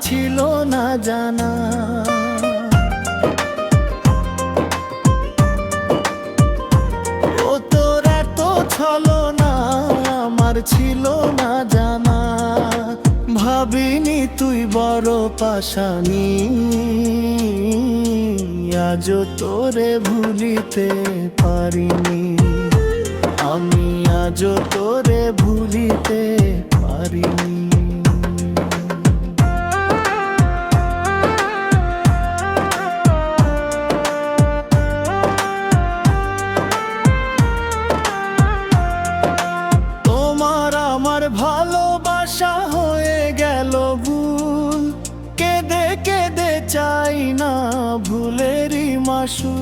ছিল না জানা। ও তোর এত ছল না আমার ছিল না জানা। ভাবিনি তুই বড় পাশানি আজ তোরে ভুলিতে পারিনি। আমি আজ তোরে ভুলিতে পারিনি। ভালোবাসা হয়ে গেল ভুল। কেঁদে কেঁদে চাই না ভুলেরই মাসু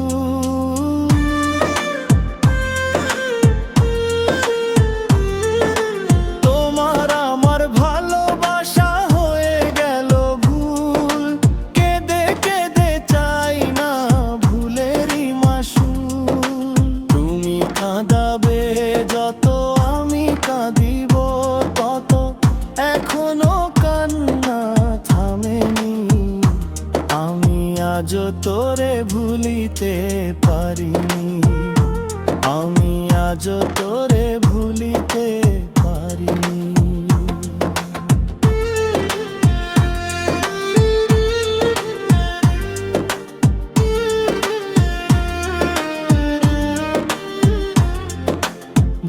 আমি আজ তোরে ভুলিতে পারিনি। আমি আজ তোরে ভুলিতে পারিনি।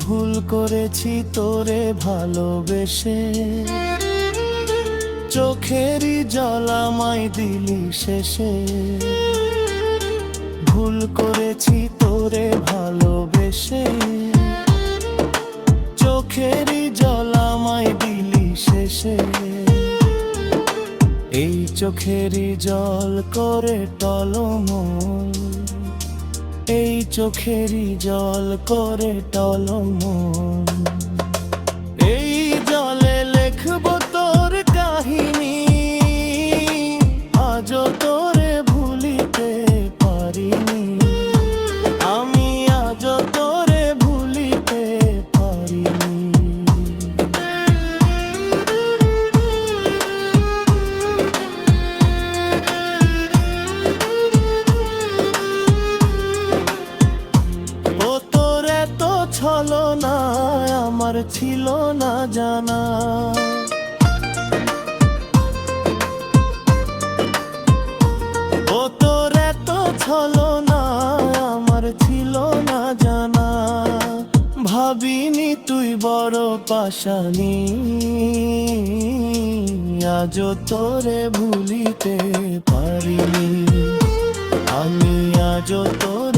ভুল করেছি তোরে ভালোবেসে। চোখেরই জল আমায় দিলি শেষে। ভুল করেছি তোরে ভালোবেসে। চোখেরই জল আমায় দিলি শেষে। এই চোখেরই জল করে টলমল। এই চোখেরই জল করে টলমল। আমার ছিল না জানা। ও তোর এত ছলো না আমার ছিল না জানা। ভাবিনি তুই বড় পাশানি আজ তোরে ভুলিতে পারিনি। আমি আজ তো